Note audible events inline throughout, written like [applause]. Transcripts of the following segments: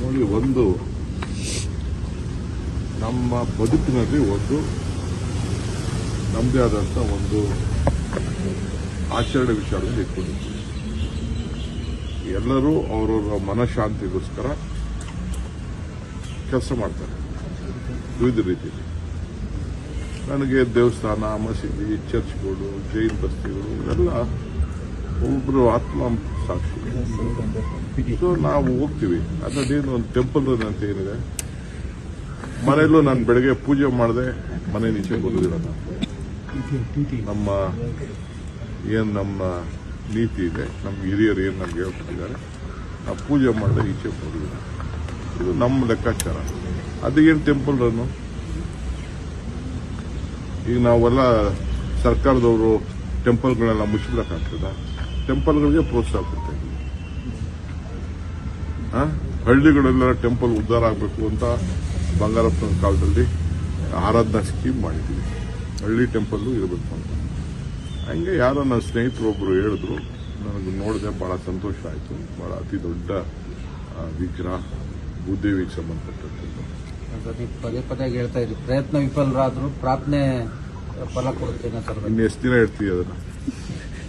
ನೋಡಿ ಒಂದು ನಮ್ಮ ಬದುಕಿನಲ್ಲಿ ಒಂದು ನಮ್ಮದೇ ಆದಂಥ ಒಂದು ಆಚರಣೆ ವಿಚಾರದಲ್ಲಿ ಇಟ್ಕೊಂಡಿದ್ದೀವಿ ಎಲ್ಲರೂ ಅವರವರ ಮನಃಶಾಂತಿಗೋಸ್ಕರ ಕೆಲಸ ಮಾಡ್ತಾರೆ, ವಿವಿಧ ರೀತಿಯಲ್ಲಿ. ನನಗೆ ದೇವಸ್ಥಾನ, ಮಸೀದಿ, ಚರ್ಚ್ಗಳು, ಜೈನ್ ಬಸ್ತಿಗಳು ಇವೆಲ್ಲ ಒಬ್ಬರು ಆತ್ಮ ಸಾಕ್ಷಿ ಸೊ ನಾವು ಹೋಗ್ತೀವಿ. ಅದೇನು ಒಂದು ಟೆಂಪಲ್ ಅಂತ ಏನಿದೆ? ಮನೆಯಲ್ಲೂ ನಾನು ಬೆಳಗ್ಗೆ ಪೂಜೆ ಮಾಡಿದೆ, ಮನೆ ನೀಚೆ ಬರುದಿಲ್ಲ ನಮ್ಮ ಏನು ನಮ್ಮ ನೀತಿ ಇದೆ, ನಮ್ಮ ಹಿರಿಯರು ಏನು ನಮ್ಗೆ ಹೇಳ್ಕೊಟ್ಟಿದ್ದಾರೆ, ನಾವು ಪೂಜೆ ಮಾಡದೆ ಈಚೆ ಬರುದಿಲ್ಲ ಇದು ನಮ್ಮ ಲೆಕ್ಕಾಚಾರ. ಅದೇನು ಟೆಂಪಲ್ ರನ್ನು ಈಗ ನಾವೆಲ್ಲ ಸರ್ಕಾರದವರು ಟೆಂಪಲ್ಗಳೆಲ್ಲ ಮುಚ್ಚಬೇಕಾಗ್ತದ ಟೆಂಪಲ್ಗಳಿಗೆ ಪ್ರೋತ್ಸಾಹ ಕೊಡ್ತಾ ಇದ್ದೀವಿ ಹಳ್ಳಿಗಳೆಲ್ಲ ಟೆಂಪಲ್ ಉದ್ಧಾರ ಆಗಬೇಕು ಅಂತ ಬಂಗಾರಪ್ಪನ ಕಾಲದಲ್ಲಿ ಆರಾಧನಾ ಸ್ಕೀಮ್ ಮಾಡಿದ್ವಿ. ಹಳ್ಳಿ ಟೆಂಪಲ್ಲು ಇರಬೇಕು ಅಂತ. ಹಂಗೆ ಯಾರೋ ನನ್ನ ಸ್ನೇಹಿತರು ಒಬ್ಬರು ಹೇಳಿದ್ರು ನನಗೆ ನೋಡಿದೆ ಬಹಳ ಸಂತೋಷ ಆಯಿತು. ಬಹಳ ಅತಿ ದೊಡ್ಡ ವಿಗ್ರಹ ಭೂದೇವಿಗೆ ಸಂಬಂಧಪಟ್ಟಂಥದ್ದು ಸರ್ ನೀವು ಪದೇ ಪದೇ ಹೇಳ್ತಾ ಇದ್ರು. ಪ್ರಯತ್ನ ವಿಫಲರಾದರೂ ಪ್ರಾರ್ಥನೆ ಫಲ ಕೊಡ್ತೀನಿ ಸರ್. ಇನ್ನು ಎಷ್ಟು ದಿನ ಹೇಳ್ತೀವಿ ಅದನ್ನ?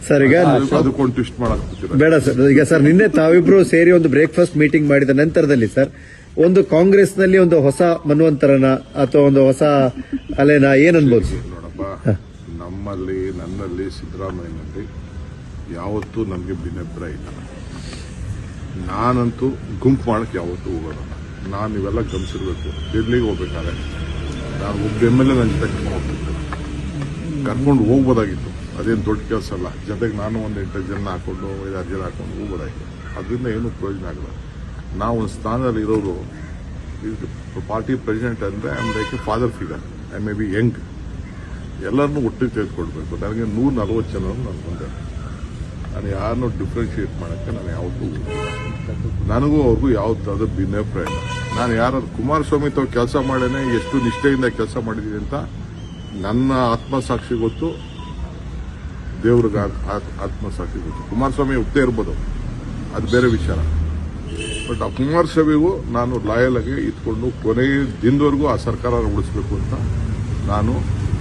ಸರ್ ಈಗ ಅದಕ್ಕೊಂದು ಟ್ವಿಸ್ಟ್ ಮಾಡಕ್ ಕೂತಿರ ಬೇಡ ಸರ್ ಈಗ ಸರ್ ನಿನ್ನೆ ತಾವಿಬ್ರು ಸೇರಿ ಒಂದು ಬ್ರೇಕ್ಫಾಸ್ಟ್ ಮೀಟಿಂಗ್ ಮಾಡಿದ ನಂತರದಲ್ಲಿ ಸರ್ ಒಂದು ಕಾಂಗ್ರೆಸ್ನಲ್ಲಿ ಒಂದು ಹೊಸ ಮನ್ವಂತರನ ಅಥವಾ ಒಂದು ಹೊಸ ಅಲೆನ ಏನ್ ಅನ್ಬೋದು? ನೋಡಪ್ಪ ನಮ್ಮಲ್ಲಿ ನನ್ನಲ್ಲಿ ಸಿದ್ದರಾಮಯ್ಯನಲ್ಲಿ ಯಾವತ್ತೂ ನಮಗೆ ಭಿನ್ನಾಭಿಪ್ರಾಯ ಇಲ್ಲ. ನಾನಂತೂ ಗುಂಪು ಮಾಡಕ್ಕೆ ಯಾವತ್ತೂ ಹೋಗೋಣ ನಾನು ಇವೆಲ್ಲ ಗಮನಿಸಿರ್ಬೇಕು. ಡೆಲ್ಲಿಗೆ ಹೋಗ್ಬೇಕಾದ್ರೆ? ನಾನು ಒಬ್ಬ ಎಂ ಎಲ್ ಎ ನನ್ನ ಕರ್ಕೊಂಡು ಹೋಗ್ಬೋದಾಗಿತ್ತು. ಅದೇನು ದೊಡ್ಡ ಕೆಲಸ ಅಲ್ಲ. ಜೊತೆಗೆ ನಾನು ಒಂದು ಎಂಟು ಜನ ಹಾಕೊಂಡು ಐದಾರು ಜನ ಹಾಕೊಂಡು ಹೋಗ್ಬೋದಾಗಿತ್ತು ಅದರಿಂದ ಏನೂ ಪ್ರಯೋಜನ ಆಗಲ್ಲ. ನಾವು ಒಂದು ಸ್ಥಾನದಲ್ಲಿ ಇರೋರು ಪಾರ್ಟಿ ಪ್ರೆಸಿಡೆಂಟ್ ಅಂದರೆ I am like a father figure I may be young ಎಲ್ಲರನ್ನೂ ಒಟ್ಟಿಗೆ ತೆಗೆದುಕೊಳ್ಬೇಕು ನನಗೆ ನೂರ ನಲವತ್ತು ಜನ ನಾನು ಬಂದೆ ನಾನು ಯಾರನ್ನೂ ಡಿಫ್ರೆನ್ಷಿಯೇಟ್ ಮಾಡೋಕ್ಕೆ ನಾನು ಯಾವತ್ತೂ ನನಗೂ ಅವ್ರಿಗೂ ಯಾವತ್ತಾದ್ರೂ ಭಿನ್ನಾಭಿಪ್ರಾಯ ಇಲ್ಲ. ನಾನು ಯಾರಾದ್ರು ಕುಮಾರಸ್ವಾಮಿ ತಾವು ಕೆಲಸ ಮಾಡೇನೆ ಎಷ್ಟು ನಿಷ್ಠೆಯಿಂದ ಕೆಲಸ ಮಾಡಿದ್ದೀನಿ ಅಂತ ನನ್ನ ಆತ್ಮಸಾಕ್ಷಿ ಗೊತ್ತು. ದೇವ್ರಿಗೆ ಆತ್- ಆತ್- ಆತ್ಮಸಾಕ್ಷಿ ಗೊತ್ತು ಕುಮಾರಸ್ವಾಮಿ ಒಪ್ಪದೇ ಇರ್ಬೋದು. ಅದು ಬೇರೆ ವಿಚಾರ. ಬಟ್ ಆ ಕುಮಾರಸ್ವಾಮಿಗೂ ನಾನು ಲಾಯಲ್ ಆಗಿ ಇಟ್ಕೊಂಡು ಕೊನೆಯ ದಿನದವರೆಗೂ ಆ ಸರ್ಕಾರ ಉಳಿಸ್ಬೇಕು ಅಂತ ನಾನು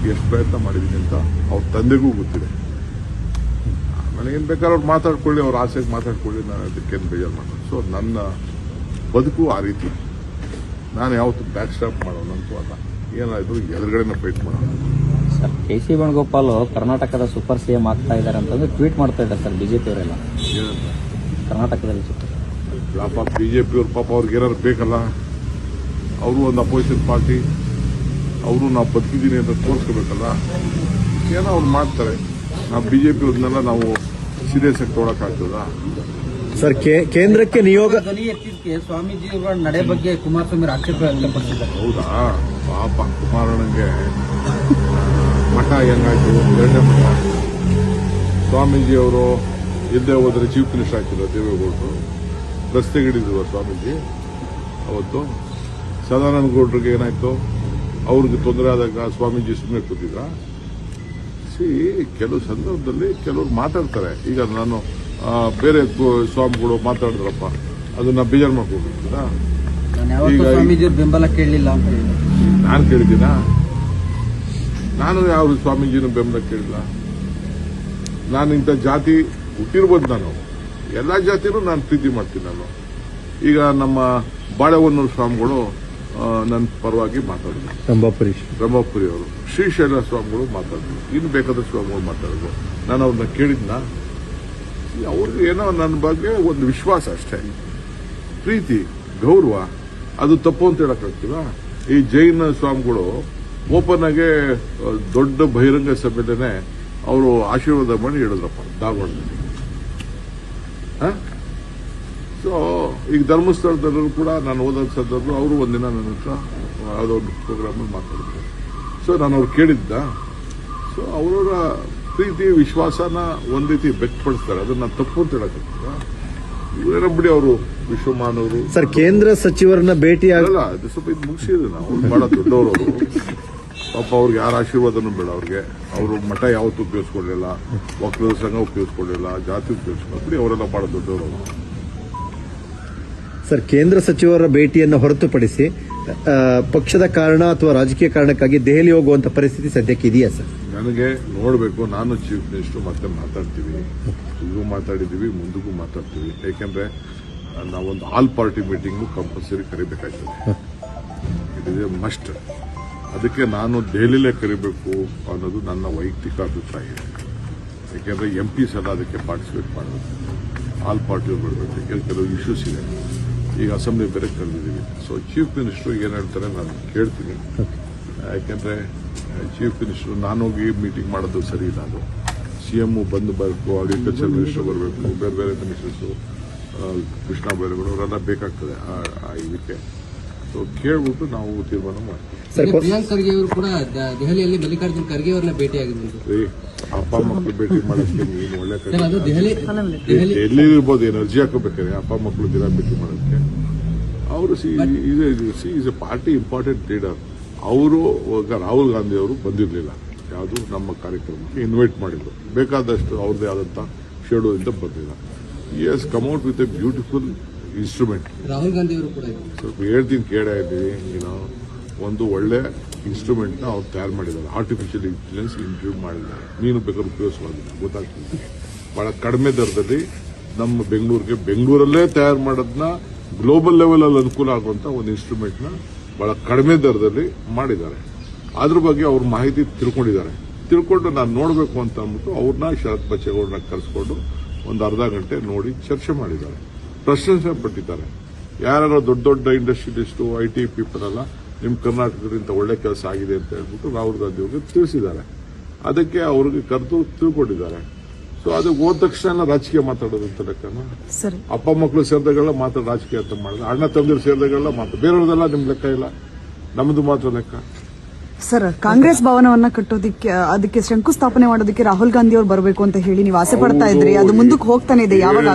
ಎಷ್ಟು ಪ್ರಯತ್ನ ಮಾಡಿದ್ದೀನಿ ಅಂತ ಅವ್ರ ತಂದೆಗೂ ಗೊತ್ತಿದೆ. ನನಗೇನು ಬೇಕಾದ್ರೆ ಅವ್ರು ಮಾತಾಡ್ಕೊಳ್ಳಿ, ಅವ್ರ ಆಸೆಗೆ ಮಾತಾಡ್ಕೊಳ್ಳಿ, ನಾನು ಅದಕ್ಕೇನು ಬೇಜಾರು ಮಾಡೋದು ಸೊ ನನ್ನ ಬದುಕು ಆ ರೀತಿ. ನಾನು ಯಾವತ್ತೂ ಬ್ಯಾಕ್ ಸ್ಟಾಪ್ ಮಾಡೋಣ ಅಂತೂ ಅಲ್ಲ. ಏನಾದರೂ ಎದುರುಗಡೆನ ಫೈಟ್ ಮಾಡೋಣ. ಸರ್. ಕೆ ಸಿ ವೇಣುಗೋಪಾಲ್ ಕರ್ನಾಟಕದ ಸೂಪರ್ ಸಿಎಂ ಆಗ್ತಾ ಇದ್ದಾರೆ ಅಂತಂದ್ರೆ ಟ್ವೀಟ್ ಮಾಡ್ತಾ ಇದ್ದಾರೆ ಸರ್ ಬಿಜೆಪಿ ಅವರೆಲ್ಲ. ಕರ್ನಾಟಕದಲ್ಲಿ ಸೂಪರ್. ಪಾಪ ಬಿಜೆಪಿ ಅವ್ರ ಪಾಪ ಅವ್ರಿಗೆ ಏನಾದ್ರು ಬೇಕಲ್ಲ? ಅವರು ಒಂದು ಅಪೋಸಿಷನ್ ಪಾರ್ಟಿ ಅವರು ನಾವು ಬದುಕಿದ್ದೀನಿ ಅಂತ ತೋರಿಸ್ಕೋಬೇಕಲ್ಲ? ಏನೋ ಅವ್ರು ಮಾಡ್ತಾರೆ. ನಾವು ಬಿಜೆಪಿ ಅವ್ರನ್ನೆಲ್ಲ ನಾವು ಸೀರಿಯಸ್ ಆಗಿ ತೊಗೊಳಕ್ಕಾಗ್ತದ ಸರ್ ಕೇ- ಕೇಂದ್ರಕ್ಕೆ ನಿಯೋಗ ಧ್ವನಿ ಎತ್ತಿದ್ದಕ್ಕೆ ಸ್ವಾಮೀಜಿ ಅವರ ನಡೆ ಬಗ್ಗೆ ಕುಮಾರಸ್ವಾಮಿ ಆಕ್ಷೇಪ ವ್ಯಕ್ತಪಡಿಸಿದ್ದಾರೆ. ಹೌದಾ? ಪಾಪ ಕುಮಾರಣ್ಣಂಗೆ. ಮಠ ಹೆಂಗಾಯ್ತು ಎರಡನೇ ಮಠ. ಸ್ವಾಮೀಜಿ ಅವರು ಇಲ್ಲದೆ ಹೋದ್ರೆ ಚೀಫ್ ಮಿನಿಸ್ಟರ್ ಆಗ್ತಿಲ್ಲ ದೇವೇಗೌಡರು. ರಸ್ತೆಗಿಡಿದ್ರು ಸ್ವಾಮೀಜಿ. ಅವತ್ತು ಸದಾನಂದ ಗೌಡ್ರಿಗೆ ಏನಾಯ್ತು? ಅವ್ರಿಗೆ ತೊಂದರೆ ಆದಾಗ ಸ್ವಾಮೀಜಿ ಸುಮ್ಮನೆ ಕೂತಿದ್ರ. ಸಿ ಕೆಲವು ಸಂದರ್ಭದಲ್ಲಿ ಕೆಲವರು ಮಾತಾಡ್ತಾರೆ. ಈಗ ನಾನು ಬೇರೆ ಸ್ವಾಮಿಗಳು ಮಾತಾಡಿದ್ರಪ್ಪ. ಅದನ್ನ ಬೇಜಾರು ಮಾಡ್ಕೊಂಡಿರ್ತೀರಾ ಈಗ ಸ್ವಾಮೀಜಿ ಬೆಂಬಲ ಕೇಳಲಿಲ್ಲ ಅಂತ ನಾನು ಕೇಳಿದ್ದೀನ? ನಾನು ಯಾವ ಸ್ವಾಮೀಜಿನ ಬೆಂಬಲ ಕೇಳಿಲ್ಲ. ನಾನು ಇಂಥ ಜಾತಿ ಹುಟ್ಟಿರ್ಬೋದು ನಾನು. ಎಲ್ಲ ಜಾತಿನೂ ನಾನು ಪ್ರೀತಿ ಮಾಡ್ತೀನಿ ನಾನು. ಈಗ ನಮ್ಮ ಬಾಳೆಹೊನ್ನೂರು ಸ್ವಾಮಿಗಳು ನನ್ನ ಪರವಾಗಿ ಮಾತಾಡಿದ್ರು. ರಂಭಾಪುರಿ. ರಂಭಾಪುರಿ ಅವರು ಶ್ರೀಶೈಲ ಸ್ವಾಮಿಗಳು ಮಾತಾಡಿದ್ರು. ಇನ್ನು ಬೇಕಾದ ಸ್ವಾಮಿಗಳು ಮಾತಾಡಿದ್ರು. ನಾನು ಅವ್ರನ್ನ ಕೇಳಿದ್ನ. ಅವ್ರಿಗೆ ಏನೋ ನನ್ನ ಬಗ್ಗೆ ಒಂದು ವಿಶ್ವಾಸ ಅಷ್ಟೇ. ಪ್ರೀತಿ ಗೌರವ ಅದು ತಪ್ಪು ಅಂತ ಹೇಳಕ್ಕಾಗ್ತಿಲ್ಲ. ಈ ಜೈನ ಸ್ವಾಮಿಗಳು ಓಪನ್ ಆಗಿ ದೊಡ್ಡ ಬಹಿರಂಗ ಸಭೆಯಲ್ಲೇ ಅವರು ಆಶೀರ್ವಾದ ಮಾಡಿ ಹೇಳಿದ್ರಪ್ಪ ಧಾರವಾಡದಲ್ಲಿ. ಸೊ ಈಗ ಧರ್ಮಸ್ಥಳದಲ್ಲೂ ಕೂಡ ನಾನು ಓದೋ ಸಂದರ್ಭ ಅವರು ಒಂದಿನ ನನ್ನ ಹತ್ರ ಯಾವುದೋ ಒಂದು ಪ್ರೋಗ್ರಾಮಲ್ಲಿ ಮಾತಾಡಿದ್ರು. ಸೊ ನಾನು ಅವ್ರು ಕೇಳಿದ್ದ. ಸೊ ಅವರ ಪ್ರೀತಿ ವಿಶ್ವಾಸನ ಒಂದ್ ರೀತಿ ವ್ಯಕ್ತಪಡಿಸ್ತಾರೆ. ಅದನ್ನ ತಪ್ಪು ಅಂತ ಹೇಳಕ್ಕಾಗ್ತದ? ಇವರ ಬಿಡಿ ಅವರು ವಿಶ್ವಮಾನವರು ಸರ್ ಕೇಂದ್ರ ಸಚಿವರನ್ನ ಭೇಟಿ ಆಗಲ್ಲ ಅದು ಸ್ವಲ್ಪ ಇದು ಮುಗಿಸಿದ್ರು ನಾವು ಅವ್ರು ಬಹಳ ದೊಡ್ಡವರು ಅವರು. ಪಾಪ ಅವ್ರಿಗೆ ಯಾರ ಆಶೀರ್ವಾದನೂ ಬೇಡ ಅವ್ರಿಗೆ. ಅವರು ಮಠ ಯಾವತ್ತೂ ಉಪಯೋಗಿಸ್ಕೊಳ್ಳಿಲ್ಲ ಒಕ್ಕಲದ ಸಂಘ ಉಪಯೋಗಿಸ್ಕೊಳ್ಳಿಲ್ಲ ಜಾತಿ ಉಪಯೋಗಿಸ್ಕೊಂಡ್ರಿ ಬಿಡಿ ಅವರೆಲ್ಲ ಬಹಳ ದೊಡ್ಡವರು. ಸರ್ ಕೇಂದ್ರ ಸಚಿವರ ಭೇಟಿಯನ್ನು ಹೊರತುಪಡಿಸಿ ಪಕ್ಷದ ಕಾರಣ ಅಥವಾ ರಾಜಕೀಯ ಕಾರಣಕ್ಕಾಗಿ ದೆಹಲಿ ಹೋಗುವಂತ ಪರಿಸ್ಥಿತಿ ಸದ್ಯಕ್ಕೆ ಇದೆಯಾ ಸರ್? ನನಗೆ ನೋಡಬೇಕು ನಾನು ಚೀಫ್ ಮಿನಿಸ್ಟರ್ ಮತ್ತೆ ಮಾತಾಡ್ತೀವಿ. ಈಗೂ ಮಾತಾಡಿದ್ದೀವಿ ಮುಂದಕ್ಕೂ ಮಾತಾಡ್ತೀವಿ. ಯಾಕೆಂದ್ರೆ ನಾವೊಂದು ಆಲ್ ಪಾರ್ಟಿ ಮೀಟಿಂಗು ಕಂಪಲ್ಸರಿ ಕರಿಬೇಕಾಗ್ತದೆ. ಇಟ್ ಇಸ್ ಎ ಮಸ್ಟ್ ಅದಕ್ಕೆ ನಾನು ದೆಹಲಿಲೇ ಕರಿಬೇಕು ಅನ್ನೋದು ನನ್ನ ವೈಯಕ್ತಿಕ ಅಭಿಪ್ರಾಯ. ಇದೆ ಯಾಕೆಂದ್ರೆ ಎಂ ಪಿಸ್ ಎಲ್ಲ ಅದಕ್ಕೆ ಪಾರ್ಟಿಸಿಪೇಟ್ ಮಾಡಬೇಕು. ಆಲ್ ಪಾರ್ಟಿ ಬರಬೇಕು. ಯಾಕೆಂದ್ರೆ ಕೆಲವು ಇಶ್ಯೂಸ್ ಇದೆ. ಈಗ ಅಸೆಂಬ್ಲಿ ಬೇರೆ ಕರೆದಿದ್ದೀವಿ. ಸೊ ಚೀಫ್ ಮಿನಿಸ್ಟರ್ ಏನು ಹೇಳ್ತಾರೆ ನಾನು ಕೇಳ್ತೀನಿ. ಯಾಕೆಂದ್ರೆ ಚೀಫ್ ಮಿನಿಸ್ಟರ್ ನಾನೋಗಿ ಮೀಟಿಂಗ್ ಮಾಡೋದು ಸರಿ ಇಲ್ಲ ಅದು. ಸಿ ಎಂ ಬಂದು ಬರಬೇಕು ಅಗ್ರಿಕಲ್ಚರ್ ಮಿನಿಸ್ಟರ್ ಬರಬೇಕು, ಬೇರೆ ಬೇರೆ ಮಿನಿಸ್ಟರ್ಸು ಕೃಷ್ಣ ಬೈರೇಗೌಡ ಅವರೆಲ್ಲ ಬೇಕಾಗ್ತದೆ ಇದಕ್ಕೆ. ಕೇಳ್ಬಿಟ್ಟು ನಾವು ತೀರ್ಮಾನ ಮಾಡ್ತೀವಿ. ಪ್ರಿಯಾಂಕ್ ಖರ್ಗೆ ಅವರು ಕೂಡ ದ- ದೆಹಲಿಯಲ್ಲಿ ಮಲ್ಲಿಕಾರ್ಜುನ್ ಖರ್ಗೆ ಅವ್ರನ್ನ ಭೇಟಿಯಾಗಿದ್ರು ರೀ ಅಪ್ಪ ಮಕ್ಕಳು ಭೇಟಿ ಮಾಡೋಕ್ಕೆ ನೀನು ಒಳ್ಳೆ ಕಡೆ ಸರ್ ಅದು ದೆಹಲಿ ದೆಹಲಿ ಎಲ್ಲಿ ಇರ್ಬೋದು ಎನರ್ಜಿ ಹಾಕೋಬೇಕಾದ್ರೆ ಅಪ್ಪ ಮಕ್ಕಳು ದಿನ ಭೇಟಿ ಮಾಡೋಕ್ಕೆ. ಅವರು C C is a party important leader. ಅವರು ರಾಹುಲ್ ಗಾಂಧಿ ಅವರು ಬಂದಿರಲಿಲ್ಲ. ಯಾವುದು ನಮ್ಮ ಕಾರ್ಯಕ್ರಮಕ್ಕೆ ಇನ್ವೈಟ್ ಮಾಡಿದ್ರು. ಬೇಕಾದಷ್ಟು ಅವ್ರದ್ದೇ ಆದಂಥ ಶೆಡ್ಯೂಲ್ ಇಂದ ಬಂದಿಲ್ಲ. ಈ has come out with a beautiful instrument Rahul Gandhi ಅವರು ಕೂಡ ಸ್ವಲ್ಪ ಹೇಳ್ತೀನಿ ಕೇಳಾ ಇದ್ದೀವಿ ಏನೋ ಒಂದು ಒಳ್ಳೆ ಇನ್ಸ್ಟ್ರೂಮೆಂಟ್ನ ಅವ್ರು ತಯಾರು ಮಾಡಿದ್ದಾರೆ. ಆರ್ಟಿಫಿಷಿಯಲ್ ಇಂಟೆಲಿಜೆನ್ಸ್ ಇಂಟ್ರೂವ್ ಮಾಡಿದ್ದಾರೆ. ನೀನು ಬೇಕಾದ್ರೆ ಉಪಯೋಗಿಸಬಹುದು ಗೊತ್ತಾಗ್ತದೆ. ಬಹಳ ಕಡಿಮೆ ದರದಲ್ಲಿ ನಮ್ಮ ಬೆಂಗಳೂರಿಗೆ ಬೆಂಗಳೂರಲ್ಲೇ ತಯಾರು ಮಾಡೋದನ್ನ ಗ್ಲೋಬಲ್ ಲೆವೆಲ್ ಅಲ್ಲಿ ಅನುಕೂಲ ಆಗುವಂತ ಒಂದು ಇನ್ಸ್ಟ್ರೂಮೆಂಟ್ನ ಬಹಳ ಕಡಿಮೆ ದರದಲ್ಲಿ ಮಾಡಿದ್ದಾರೆ. ಅದ್ರ ಬಗ್ಗೆ ಅವ್ರ ಮಾಹಿತಿ ತಿಳ್ಕೊಂಡಿದ್ದಾರೆ. ತಿಳ್ಕೊಂಡು ನಾನು ನೋಡಬೇಕು ಅಂತ ಅಂದ್ಬಿಟ್ಟು ಅವ್ರನ್ನ ಶರತ್ ಬಚ್ಚೇಗೌಡರನ್ನ ಕರೆಸ್ಕೊಂಡು ಒಂದು ಅರ್ಧ ಗಂಟೆ ನೋಡಿ ಚರ್ಚೆ ಮಾಡಿದ್ದಾರೆ. ಪ್ರಶಂಸೆ ಪಟ್ಟಿದ್ದಾರೆ ಯಾರು ದೊಡ್ಡ ದೊಡ್ಡ ಇಂಡಸ್ಟ್ರಿಯಲಿಸ್ಟು ಐ ಟಿ ಪೀಪಲ್ ಎಲ್ಲ ನಿಮ್ಮ ಕರ್ನಾಟಕದಿಂದ ಒಳ್ಳೆ ಕೆಲಸ ಆಗಿದೆ ಅಂತ ಹೇಳ್ಬಿಟ್ಟು ರಾಹುಲ್ ಗಾಂಧಿ ಅವರಿಗೆ ತಿಳಿಸಿದ್ದಾರೆ. ಅದಕ್ಕೆ ಅವ್ರಿಗೆ ಕರೆದು ತಿಳ್ಕೊಂಡಿದ್ದಾರೆ. ಸೊ ಅದು ಹೋದ ತಕ್ಷಣ ರಾಜಕೀಯ ಮಾತಾಡೋದು ಅಂತ ಲೆಕ್ಕನ? ಸರಿ. ಅಪ್ಪ ಮಕ್ಕಳು ಸೇರಿದಾಗೆಲ್ಲ ಮಾತ್ರ ರಾಜಕೀಯ ಅಂತ ಮಾಡಿದ್ರೆ ಅಣ್ಣ ತಂದಿರು ಸೇರಿದಾಗೆಲ್ಲ ಮಾತ್ರ ಬೇರೆಯವ್ರದೆಲ್ಲ ನಿಮ್ಮ ಲೆಕ್ಕ ಇಲ್ಲ. ನಮ್ಮದು ಮಾತ್ರ ಲೆಕ್ಕ. ಸರ್ ಕಾಂಗ್ರೆಸ್ ಭವನವನ್ನ ಕಟ್ಟೋದಿಕ್ಕೆ ಅದಕ್ಕೆ ಶಂಕುಸ್ಥಾಪನೆ ಮಾಡೋದಕ್ಕೆ ರಾಹುಲ್ ಗಾಂಧಿ ಅವರು ಬರಬೇಕು ಅಂತ ಹೇಳಿ ನೀವು ಆಸೆ ಪಡ್ತಾ ಇದ್ರಿ. ಅದು ಮುಂದಕ್ಕೆ ಹೋಗ್ತಾನೆ ಇದೆ ಯಾವಾಗ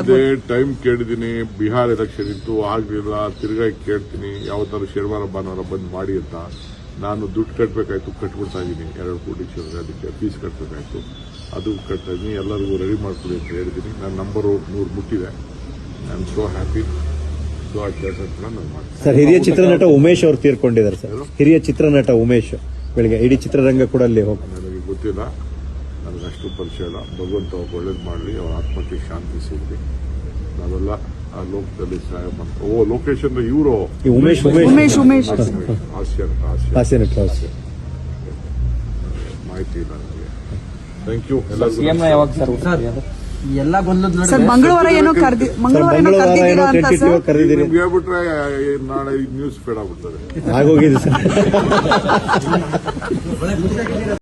ಟೈಮ್ ಕೇಳಿದೀನಿ ಬಿಹಾರ್ ಎಲೆಕ್ಷನ್ ಇತ್ತು ಆಗ್ಲಿಲ್ಲ ತಿರ್ಗಾ ಕೇಳ್ತೀನಿ ಯಾವತ್ತಾರು ಶನಿವಾರ ಭಾನುವಾರ ಬಂದ್ ಮಾಡಿ ಅಂತ. ನಾನು ದುಡ್ಡು ಕಟ್ಟಬೇಕಾಯ್ತು ಕಟ್ಬಿಡ್ತಾ ಇದ್ದೀನಿ ಎರಡು ಕೋಟಿ ಅದಕ್ಕೆ ಫೀಸ್ ಕಟ್ಟಬೇಕಾಯ್ತು ಅದು ಕಟ್ತಾ ಇದ್ದೀನಿ ಎಲ್ಲರಿಗೂ ರೆಡಿ ಮಾಡ್ಕೊಡಿ ಅಂತ ಹೇಳಿದ್ದೀನಿ ನನ್ನ ನಂಬರು ನೂರು ಮುಟ್ಟಿದೆ. ಐ ಆಮ್ ಸೋ ಹ್ಯಾಪಿ ಆ ಕೆಲಸ ಸರ್ ಹಿರಿಯ ಚಿತ್ರನಟ ಉಮೇಶ್ ಅವರು ತೀರ್ಕೊಂಡಿದ್ದಾರೆ ಸರ್. ಹಿರಿಯ ಚಿತ್ರನಟ ಉಮೇಶ್. ಬೆಳಿಗ್ಗೆ ಇಡೀ ಚಿತ್ರರಂಗ ಕೂಡ ಅಲ್ಲಿ ಹೋಗಿ ನನಗೆ ಗೊತ್ತಿಲ್ಲ. ನನಗೆ ಅಷ್ಟು ಪರಿಚಯ ಇಲ್ಲ. ಭಗವಂತ ಒಳ್ಳೇದು ಮಾಡಲಿ ಅವ್ರ ಆತ್ಮಕ್ಕೆ ಶಾಂತಿ ಸಿಗಲಿ. ನಾವೆಲ್ಲ ಆ ಲೋಕದಲ್ಲಿ ಸಹಾಯ ಮಾಡ್ತೀವಿ ಓ ಲೋಕೇಶನ್ ಅಂದ್ರೆ ಇವರು. ಈ ಉಮೇಶ್ ಉಮೇಶ್. ಉಮೇಶ್ ಉಮೇಶ್. ಹಾಸ್ಯ ಹಾಸ್ಯ ಹಾಸ್ಯ ನಟ ಹಾಸ್ಯ. ಮಾಹಿತಿ ಇಲ್ಲ ನನಗೆ. ಥ್ಯಾಂಕ್ ಯು ಸಿಎಂ ಯಾವಾಗ ಸರ್ ಎಲ್ಲ ಗೊಂದಲದ ಸರ್ ಮಂಗಳವಾರ ಏನೋ ಕರ್ದಿ ಮಂಗಳವಾರ ಏನೋ ಅಂತ ಸರ್? ಕರೆದಿದ್ದೀರಿ ನಿಮ್ಗೆ ಹೇಳ್ಬಿಟ್ರೆ ನಾಳೆ ನ್ಯೂಸ್ ಫೇಡ್ ಆಗ್ಬಿಡ್ತದೆ. ಆಗೋಗಿದೆ ಸರ್. [laughs]